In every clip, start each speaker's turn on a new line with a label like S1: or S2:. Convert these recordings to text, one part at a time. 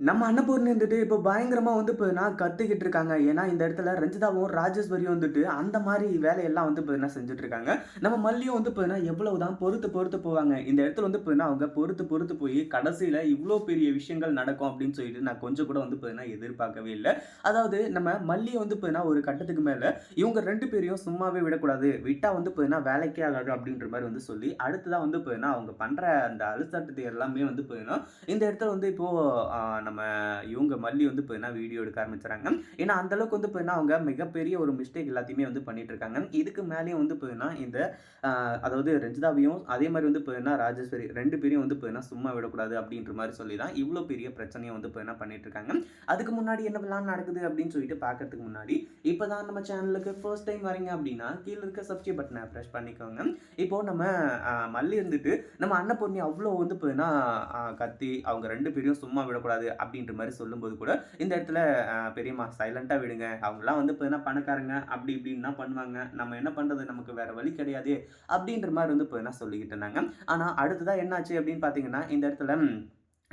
S1: நம்ம அன்னபூர்ணி வந்துட்டு இப்போ பயங்கரமாக வந்து இப்போ நான் கற்றுக்கிட்டு இருக்காங்க. ஏன்னா, இந்த இடத்துல ரஞ்சிதாவும், ராஜேஸ்வரியும் வந்துட்டு அந்த மாதிரி வேலையெல்லாம் வந்து இப்போ செஞ்சுட்டு இருக்காங்க. நம்ம மல்லியும் வந்து பார்த்தீங்கன்னா எவ்வளவு தான் பொறுத்து பொறுத்து போவாங்க. இந்த இடத்துல வந்து பார்த்தீங்கன்னா அவங்க பொறுத்து பொறுத்து போய் கடைசியில் இவ்வளோ பெரிய விஷயங்கள் நடக்கும் அப்படின்னு சொல்லிட்டு நான் கொஞ்சம் கூட வந்து பார்த்தீங்கன்னா எதிர்பார்க்கவே இல்லை அதாவது நம்ம மல்லியை வந்து பார்த்தீங்கன்னா ஒரு கட்டத்துக்கு மேலே இவங்க ரெண்டு பேரையும் சும்மாவே விடக்கூடாது. விட்டால் வந்து பார்த்தீங்கன்னா வேலைக்கே ஆகாது அப்படின்ற மாதிரி வந்து சொல்லி, அடுத்ததாக வந்து பார்த்தீங்கன்னா அவங்க பண்ணுற அந்த அழுத்தத்தை எல்லாமே வந்து பார்த்தீங்கன்னா இந்த இடத்துல வந்து இப்போது நம்ம இவங்க மல்லி வந்து இப்போ என்ன வீடியோ எடுக்க ஆரம்பிச்சுறாங்க. ஏன்னா, அந்தளவுக்கு வந்து இப்போ என்ன அவங்க மிகப்பெரிய ஒரு மிஸ்டேக் எல்லாத்தையுமே வந்து பண்ணிட்டு இருக்காங்க. இதுக்கு மேலேயும் வந்து பார்த்தீங்கன்னா இந்த அதாவது ரஞ்சிதாவையும் அதே மாதிரி வந்து பார்த்தீங்கன்னா ராஜேஸ்வரி ரெண்டு பேரையும் வந்து பார்த்தீங்கன்னா சும்மா விடக்கூடாது அப்படின்ற மாதிரி சொல்லி தான் இவ்வளோ பெரிய பிரச்சனையை வந்து பார்த்தீங்கன்னா பண்ணிட்டு இருக்காங்க. அதுக்கு முன்னாடி என்னவெல்லாம் நடக்குது அப்படின்னு சொல்லிட்டு பார்க்கறதுக்கு முன்னாடி, இப்போ தான் நம்ம சேனலுக்கு ஃபர்ஸ்ட் டைம் வரீங்க அப்படின்னா, கீழே இருக்க சப்ஸ்கிரைப் பட்டனை ப்ரெஷ் பண்ணிக்கோங்க. இப்போ நம்ம மல்லி இருந்துட்டு நம்ம அன்னபூர்ணி அவ்வளோ வந்து பார்த்தீங்கன்னா கத்தி அவங்க ரெண்டு பேரையும் சும்மா விடக்கூடாது அப்படின்ற மாதிரி சொல்லும்போது கூட, இந்த இடத்துல பெரியம்மா சைலன்ட்டா விடுங்க. அவங்கெல்லாம் வந்து இப்போ என்ன பணக்காரங்க அப்படி இப்படின்னு பண்ணுவாங்க. நம்ம என்ன பண்றது? நமக்கு வேற வழி கிடையாது அப்படின்ற மாதிரி வந்து இப்போ என்ன சொல்லிக்கிட்டு இருந்தாங்க. ஆனா, அடுத்ததா என்னாச்சு அப்படின்னு பார்த்தீங்கன்னா, இந்த இடத்துல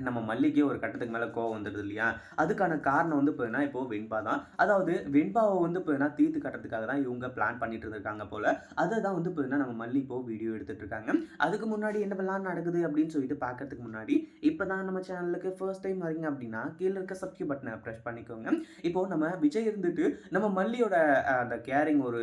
S1: நம்ம மல்லிக்கே ஒரு கட்டத்துக்கு மேலே கோவம் வந்துடுது இல்லையா? அதுக்கான காரணம் வந்து பார்த்தீங்கன்னா, இப்போ வெண்பா தான். அதாவது வெண்பாவை வந்து பார்த்தீங்கன்னா தீர்த்து கட்டுறதுக்காக தான் இவங்க பிளான் பண்ணிட்டு இருந்திருக்காங்க போல. அதை தான் வந்து பார்த்தீங்கன்னா நம்ம மல்லி இப்போ வீடியோ எடுத்துட்டு இருக்காங்க. அதுக்கு முன்னாடி என்னவெல்லாம் நடக்குது அப்படின்னு சொல்லிட்டு பார்க்கறதுக்கு முன்னாடி, இப்போ தான் நம்ம சேனலுக்கு ஃபர்ஸ்ட் டைம் வரீங்க அப்படின்னா, கீழே இருக்க சப்ஸ்கிரைப் பட்டனை ப்ரெஸ் பண்ணிக்கோங்க. இப்போ நம்ம விஜய் இருந்துட்டு நம்ம மல்லியோட அந்த கேரிங் ஒரு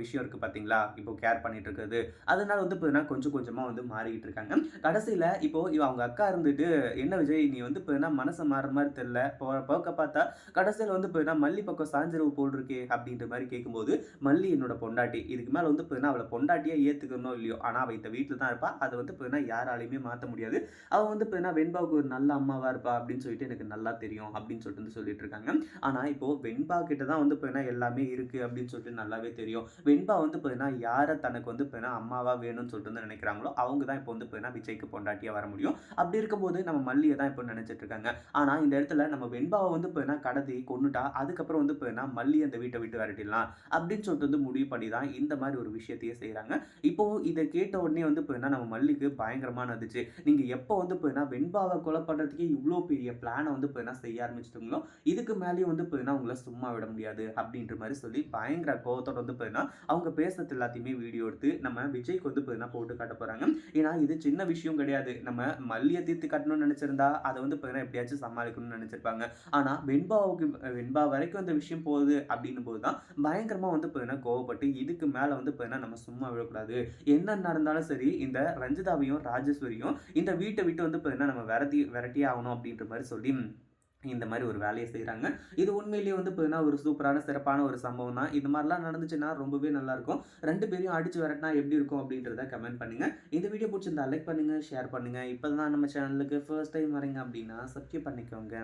S1: விஷயம் இருக்குது பார்த்தீங்களா? இப்போ கேர் பண்ணிட்டு இருக்கிறது. அதனால வந்து பார்த்தீங்கன்னா கொஞ்சம் கொஞ்சமாக வந்து மாறிக்கிட்டு இருக்காங்க. கடைசியில் இப்போ அவங்க அக்கா இருந்துட்டு, "என்ன விஜய் நீ வந்து இப்போ என்ன மனசை மாறுற மாரி தெரியல. போற போக்க பார்த்தா கடைசியில் வந்து பார்த்தீங்கன்னா மல்லி பக்கம் சாஞ்சிரவு போல் இருக்கே" அப்படின்ற மாதிரி கேட்கும்போது, "மல்லி என்னோட பொண்டாட்டி. இதுக்கு மேலே வந்து இப்போ என்ன அவளை பொண்டாட்டியாக ஏற்றுக்கணும் இல்லையோ, ஆனால் அவள் இந்த வீட்டில் தான் இருப்பா. அதை வந்து என்ன யாராலையுமே மாற்ற முடியாது. அவள் வந்து பார்த்தீங்கன்னா வெண்பாவுக்கு ஒரு நல்ல அம்மாவாக இருப்பா அப்படின்னு சொல்லிட்டு எனக்கு நல்லா தெரியும்" அப்படின்னு சொல்லிட்டு வந்து சொல்லிட்டு இருக்காங்க. ஆனால் இப்போ வெண்பா கிட்ட தான் வந்து இப்போ என்ன எல்லாமே இருக்குது அப்படின்னு சொல்லிட்டு நல்லாவே தெரியும். வெண்பா வந்து பார்த்தீங்கன்னா யாரை தனக்கு வந்து இப்போ என்ன அம்மாவாக வேணும்னு சொல்லிட்டு வந்து நினைக்கிறாங்களோ, அவங்க தான் இப்போ வந்து பார்த்தீங்கன்னா விஜய்க்கு பொண்டாட்டியாக வர முடியும். அப்படி இருக்கும்போது நம்ம மல்லியை தான் இப்போ நினச்சிட்டு இருக்காங்க. ஆனால் இந்த இடத்துல நம்ம வெண்பாவை வந்து பார்த்தீங்கன்னா கடத்தி கொண்டுட்டா அதுக்கப்புறம் வந்து பார்த்தீங்கன்னா மல்லி அந்த வீட்டை விட்டு விரட்டிடலாம் அப்படின்னு சொல்லிட்டு வந்து முடிவு பண்ணி தான் இந்த மாதிரி ஒரு விஷயத்தையே செய்கிறாங்க இப்போ இதை கேட்ட உடனே வந்து பார்த்தீங்கன்னா நம்ம மல்லிக்கு பயங்கரமான இருந்துச்சு. நீங்கள் எப்போ வந்து இப்போன்னா வெண்பாவை கொலை பண்ணுறதுக்கே இவ்வளோ பெரிய பிளானை வந்து இப்போ என்ன செய்ய ஆரம்பிச்சுட்டீங்களோ, இதுக்கு மேலேயும் வந்து பார்த்தீங்கன்னா உங்களை சும்மா விட முடியாது அப்படின்ற மாதிரி சொல்லி பயங்கர கோவத்தோட வந்து பார்த்தீங்கன்னா அவங்க பேசுறது எல்லாத்தையுமே வீடியோ எடுத்து நம்ம விஜய்க்கு வந்து பார்த்தீங்கன்னா போட்டு காட்ட போகிறாங்க ஏன்னா, இது சின்ன விஷயம் கிடையாது. நம்ம மல்லியை தீர்த்து கட்டணும்னு நினச்சிருந்தா அதை வந்து பார்த்தீங்கன்னா எப்படியாச்சும் சமாளிக்கணும்னு நினச்சிருப்பாங்க ஆனால் வெண்பாவுக்கு வெண்பா வரைக்கும் அந்த விஷயம் போகுது அப்படின்னும் போது தான் பயங்கரமாக வந்து பார்த்தீங்கன்னா கோவப்பட்டு, இதுக்கு மேலே வந்து பார்த்தீங்கன்னா நம்ம சும்மா விடக்கூடாது. என்ன நடந்தாலும் சரி இந்த ரஞ்சிதாவையும், ராஜேஸ்வரியும் இந்த வீட்டை விட்டு வந்து பார்த்தீங்கன்னா நம்ம விரட்டி விரட்டியே ஆகணும் அப்படின்ற மாதிரி சொல்லி இந்த மாதிரி ஒரு வேலையை செய்கிறாங்க இது உண்மையிலேயே வந்து பார்த்தீங்கன்னா ஒரு சூப்பரான, சிறப்பான ஒரு சம்பவம் தான். இது மாதிரிலாம் நடந்துச்சுன்னா ரொம்பவே நல்லாயிருக்கும் ரெண்டு பேரையும் அடிச்சு வரட்டினா எப்படி இருக்கும் அப்படின்றத கமெண்ட் பண்ணுங்கள் இந்த வீடியோ பிடிச்சிருந்தா லைக் பண்ணுங்க, ஷேர் பண்ணுங்கள் இப்போ தான் நம்ம சேனலுக்கு ஃபர்ஸ்ட் டைம் வரீங்க அப்படின்னா சப்ஸ்கிரைப் பண்ணிக்கோங்க.